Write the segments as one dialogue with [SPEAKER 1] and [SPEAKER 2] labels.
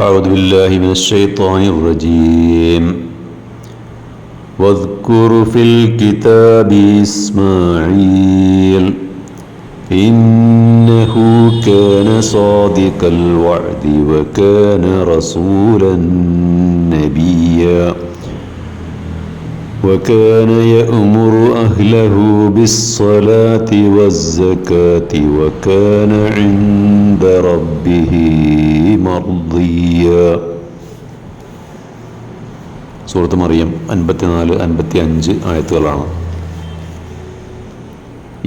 [SPEAKER 1] أعوذ بالله من الشيطان الرجيم. واذكر في الكتاب إسماعيل إنه كان صادق الوعد وكان رسولا نبيا. وكان يأمر أهله بالصلاة والزكاة وكان عند ربه مرضيا സൂറത്ത് മറിയം അൻപത്തിനാല് അൻപത്തി അഞ്ച് ആയത്തുകളാണ്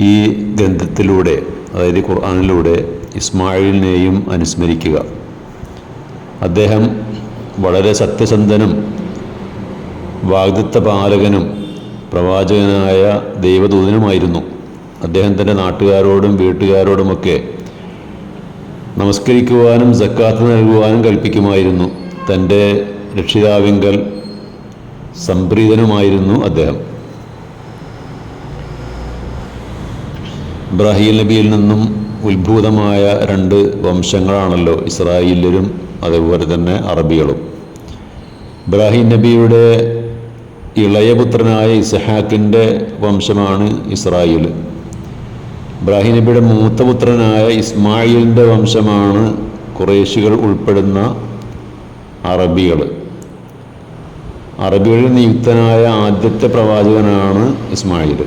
[SPEAKER 1] ഈ ഗ്രന്ഥത്തിലൂടെ അതായത് ഖുർആാനിലൂടെ ഇസ്മായിലിനെയും അനുസ്മരിക്കുക അദ്ദേഹം വളരെ സത്യസന്ധനും വാഗ്ദത്ത പാലകനും പ്രവാചകനായ ദൈവദൂതനുമായിരുന്നു അദ്ദേഹം തൻ്റെ നാട്ടുകാരോടും വീട്ടുകാരോടുമൊക്കെ നമസ്കരിക്കുവാനും സക്കാത്ത് നൽകുവാനും കൽപ്പിക്കുമായിരുന്നു. തന്റെ രക്ഷിതാവിങ്കൽ സംപ്രീതനുമായിരുന്നു അദ്ദേഹം. ഇബ്രാഹിം നബിയിൽ നിന്നും ഉത്ഭൂതമായ രണ്ട് വംശങ്ങളാണല്ലോ ഇസ്രായേലരും അതേപോലെ തന്നെ അറബികളും. ഇബ്രാഹിം നബിയുടെ ഇളയപുത്രനായ ഇസഹാക്കിന്റെ വംശമാണ് ഇസ്രായേൽ. ഇബ്രാഹിം നബിയുടെ മൂത്ത പുത്രനായ ഇസ്മായിലിന്റെ വംശമാണ് കുറേശികൾ ഉൾപ്പെടുന്ന അറബികൾ. അറബികളിൽ നിയുക്തനായ ആദ്യത്തെ പ്രവാചകനാണ് ഇസ്മായിൽ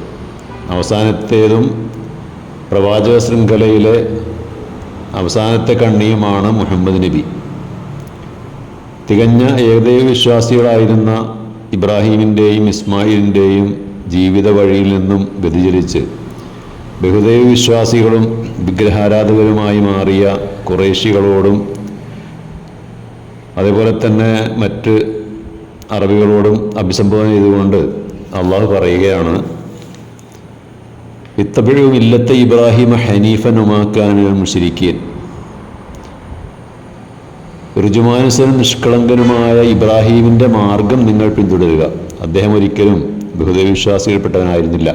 [SPEAKER 1] അവസാനത്തേതും പ്രവാചക ശൃംഖലയിലെ അവസാനത്തെ കണ്ണിയുമാണ് മുഹമ്മദ് നബി. തികഞ്ഞ ഏകദൈവ വിശ്വാസികളായിരുന്ന ഇബ്രാഹീമിന്റെയും ഇസ്മായിലിന്റെയും ജീവിത വഴിയിൽ നിന്നും വ്യതിചലിച്ച് ബഹുദൈവ വിശ്വാസികളും വിഗ്രഹാരാധകരുമായി മാറിയ കുറേശികളോടും അതേപോലെ തന്നെ മറ്റ് അറബികളോടും അഭിസംബോധന ചെയ്തുകൊണ്ട് അള്ളാഹു പറയുകയാണ് ഇത്തപ്പോഴും ഇല്ലത്തെ ഇബ്രാഹിം ഹനീഫൻ ഉമാക്കാനുകൾ മുഷിരിക്കീൻ ഋജുമാനുസനും നിഷ്കളങ്കനുമായ ഇബ്രാഹീമിന്റെ മാർഗം നിങ്ങൾ പിന്തുടരുക. അദ്ദേഹം ഒരിക്കലും ബഹുദവിശ്വാസികൾപ്പെട്ടവനായിരുന്നില്ല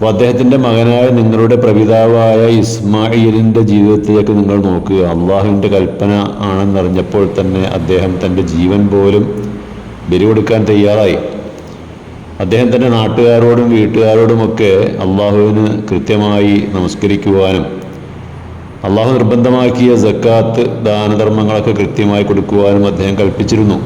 [SPEAKER 1] അപ്പോൾ അദ്ദേഹത്തിന്റെ മകനായ നിങ്ങളുടെ പ്രപിതാവായ ഇസ്മായിലിന്റെ ജീവിതത്തിലേക്ക് നിങ്ങൾ നോക്കുക. അള്ളാഹുവിന്റെ കൽപ്പന ആണെന്നറിഞ്ഞപ്പോൾ തന്നെ അദ്ദേഹം തന്റെ ജീവൻ പോലും ബലി കൊടുക്കാൻ തയ്യാറായി. അദ്ദേഹം തന്റെ നാട്ടുകാരോടും വീട്ടുകാരോടുമൊക്കെ അള്ളാഹുവിന് കൃത്യമായി നമസ്കരിക്കുവാനും അള്ളാഹു നിർബന്ധമാക്കിയ ജക്കാത്ത് ദാനധർമ്മങ്ങളൊക്കെ കൃത്യമായി കൊടുക്കുവാനും അദ്ദേഹം കൽപ്പിച്ചിരുന്നു.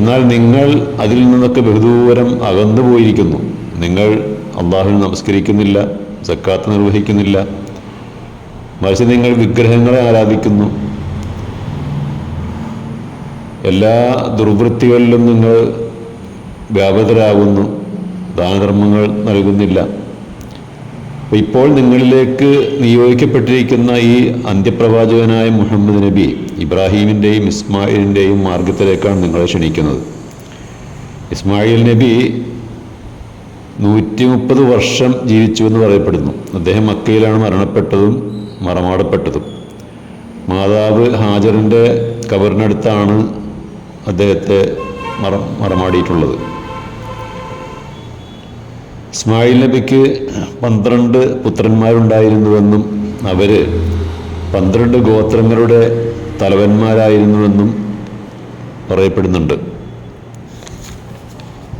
[SPEAKER 1] എന്നാൽ നിങ്ങൾ അതിൽ നിന്നൊക്കെ ബഹുദൂരം അകന്നു പോയിരിക്കുന്നു നിങ്ങൾ അള്ളാഹുവിന് നമസ്കരിക്കുന്നില്ല സക്കാത്ത് നിർവഹിക്കുന്നില്ല. മറിച്ച് നിങ്ങൾ വിഗ്രഹങ്ങളെ ആരാധിക്കുന്നു. എല്ലാ ദുർവൃത്തികളിലും നിങ്ങൾ വ്യാപൃതരാകുന്നു. ദാനധർമ്മങ്ങൾ നൽകുന്നില്ല. ഇപ്പോൾ നിങ്ങളിലേക്ക് നിയോഗിക്കപ്പെട്ടിരിക്കുന്ന ഈ അന്ത്യപ്രവാചകനായ മുഹമ്മദ് നബി ഇബ്രാഹീമിന്റെയും ഇസ്മായിലിന്റെയും മാർഗത്തിലേക്കാണ് നിങ്ങളെ ക്ഷണിക്കുന്നത്. ഇസ്മായിൽ നബി നൂറ്റി മുപ്പത് വർഷം ജീവിച്ചു എന്ന് പറയപ്പെടുന്നു. അദ്ദേഹം മക്കയിലാണ് മരണപ്പെട്ടതും മറമാടപ്പെട്ടതും. മാതാവ് ഹാജറിന്റെ കബറിനടുത്താണ് അദ്ദേഹത്തെ മറ മറമാടിയിട്ടുള്ളത്. ഇസ്മായിൽ നബിക്ക് പന്ത്രണ്ട് പുത്രന്മാരുണ്ടായിരുന്നുവെന്നും അവർ പന്ത്രണ്ട് ഗോത്രങ്ങളുടെ തലവന്മാരായിരുന്നുവെന്നും പറയപ്പെടുന്നുണ്ട്.